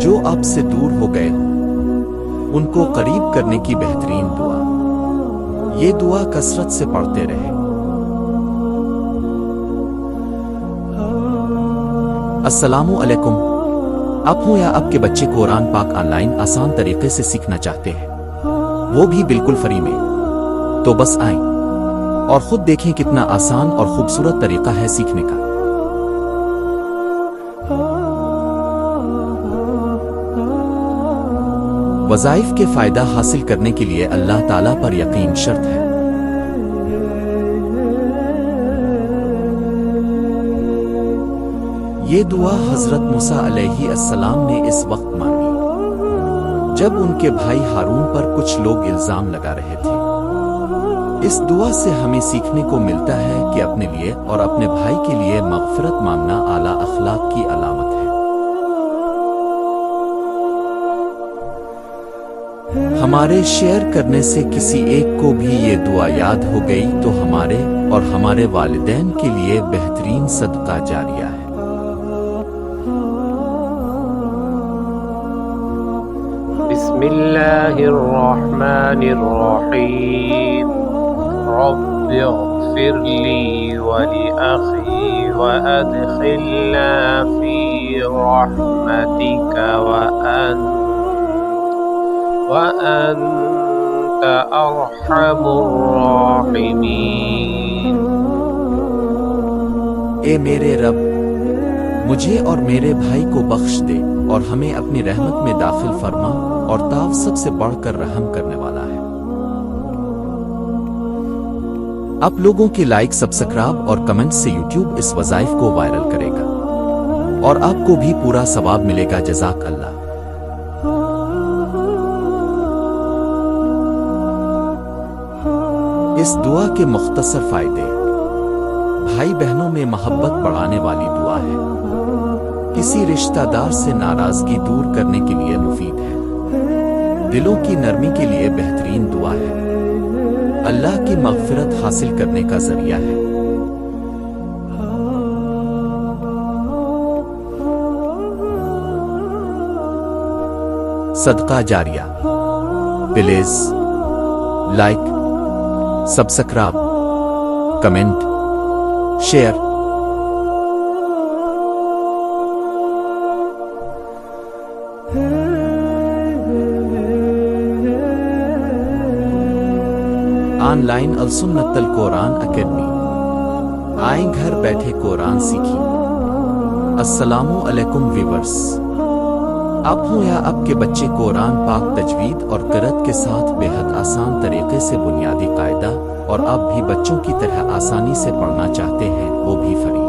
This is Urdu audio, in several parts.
جو اب سے دور ہو گئے ہوں، ان کو قریب کرنے کی بہترین دعا۔ یہ دعا کثرت سے پڑھتے رہے۔ السلام علیکم۔ آپ ہوں یا آپ کے بچے قرآن پاک آن لائن آسان طریقے سے سیکھنا چاہتے ہیں۔ وہ بھی بالکل فری میں۔ تو بس آئیں اور خود دیکھیں کتنا آسان اور خوبصورت طریقہ ہے سیکھنے کا۔ وظائف کے فائدہ حاصل کرنے کے لیے اللہ تعالیٰ پر یقین شرط ہے۔ یہ دعا حضرت موسیٰ علیہ السلام نے اس وقت مانگی جب ان کے بھائی ہارون پر کچھ لوگ الزام لگا رہے تھے۔ اس دعا سے ہمیں سیکھنے کو ملتا ہے کہ اپنے لیے اور اپنے بھائی کے لیے مغفرت مانگنا اعلیٰ اخلاق کی علامت ہمارے شیئر کرنے سے کسی ایک کو بھی یہ دعا یاد ہو گئی تو ہمارے اور ہمارے والدین کے لیے بہترین صدقہ جاریہ ہے۔ بسم الله الرحمن الرحيم رب اغفر لي ولأخي وأدخلنا في رحمتك وأنت وأنت أرحم الراحمين. اے میرے رب، مجھے اور میرے بھائی کو بخش دے اور ہمیں اپنی رحمت میں داخل فرما اور تاف سب سے بڑھ کر رحم کرنے والا ہے۔ آپ لوگوں کے لائک، سبسکرائب اور کمنٹ سے یوٹیوب اس وظائف کو وائرل کرے گا اور آپ کو بھی پورا ثواب ملے گا۔ جزاک اللہ۔ اس دعا کے مختصر فائدے۔ بھائی بہنوں میں محبت بڑھانے والی دعا ہے۔ کسی رشتہ دار سے ناراضگی دور کرنے کے لیے مفید ہے۔ دلوں کی نرمی کے لیے بہترین دعا ہے۔ اللہ کی مغفرت حاصل کرنے کا ذریعہ ہے۔ صدقہ جاریہ۔ Please like subscribe comment share online السنت القرآن اکیڈمی آئیں گھر بیٹھے قرآن سیکھی السلام علیکم ویورز آپ ہوں یا آپ کے بچے قرآن پاک تجوید اور قرت کے ساتھ بے حد آسان طریقے سے بنیادی قاعدہ اور آپ بھی بچوں کی طرح آسانی سے پڑھنا چاہتے ہیں، وہ بھی فری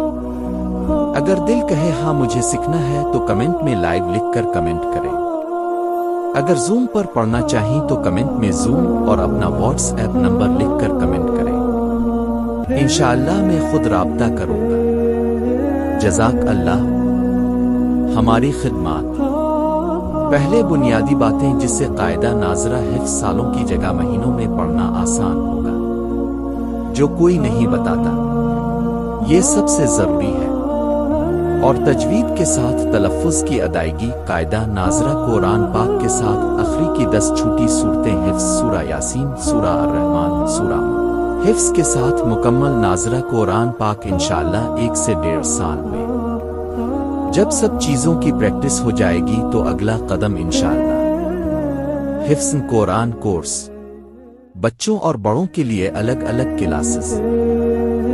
اگر دل کہے ہاں مجھے سیکھنا ہے تو کمنٹ میں لائیو لکھ کر کمنٹ کریں۔ اگر زوم پر پڑھنا چاہیں تو کمنٹ میں زوم اور اپنا واٹس ایپ نمبر لکھ کر کمنٹ کریں۔ انشاءاللہ میں خود رابطہ کروں گا۔ جزاک اللہ۔ ہماری خدمات۔ پہلے بنیادی باتیں جس سے قاعدہ ناظرہ حفظ سالوں کی جگہ مہینوں میں پڑھنا آسان ہوگا۔ جو کوئی نہیں بتاتا۔ یہ سب سے ضروری ہے۔ اور تجوید کے ساتھ تلفظ کی ادائیگی قاعدہ ناظرہ قرآن پاک کے ساتھ اخری کی دس چھوٹی صورتیں حفظ سورہ یاسین، سورہ الرحمن، سورہ حفظ کے ساتھ مکمل ناظرہ قرآن پاک انشاءاللہ ایک سے ڈیڑھ سال میں۔ جب سب چیزوں کی پریکٹس ہو جائے گی تو اگلا قدم انشاءاللہ۔ حفظ قرآن کورس بچوں اور بڑوں کے لیے الگ الگ کلاسز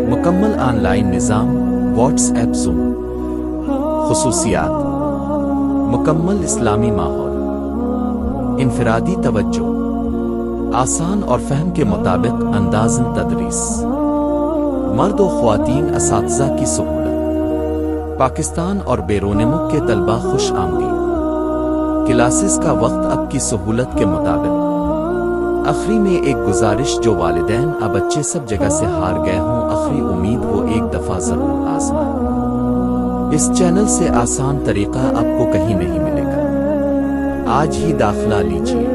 مکمل آن لائن نظام واٹس ایپ زوم خصوصیات۔ مکمل اسلامی ماحول۔ انفرادی توجہ۔ آسان اور فہم کے مطابق انداز تدریس۔ مرد و خواتین اساتذہ کی سہولت۔ پاکستان اور بیرون ملک کے طلبہ خوش آمدید۔ کلاسز کا وقت اب کی سہولت کے مطابق۔ آخری میں ایک گزارش جو والدین اب بچے سب جگہ سے ہار گئے ہوں، آخری امید وہ ایک دفعہ ضرور آزمائیں۔ اس چینل سے آسان طریقہ آپ کو کہیں نہیں ملے گا۔ آج ہی داخلہ لیجیے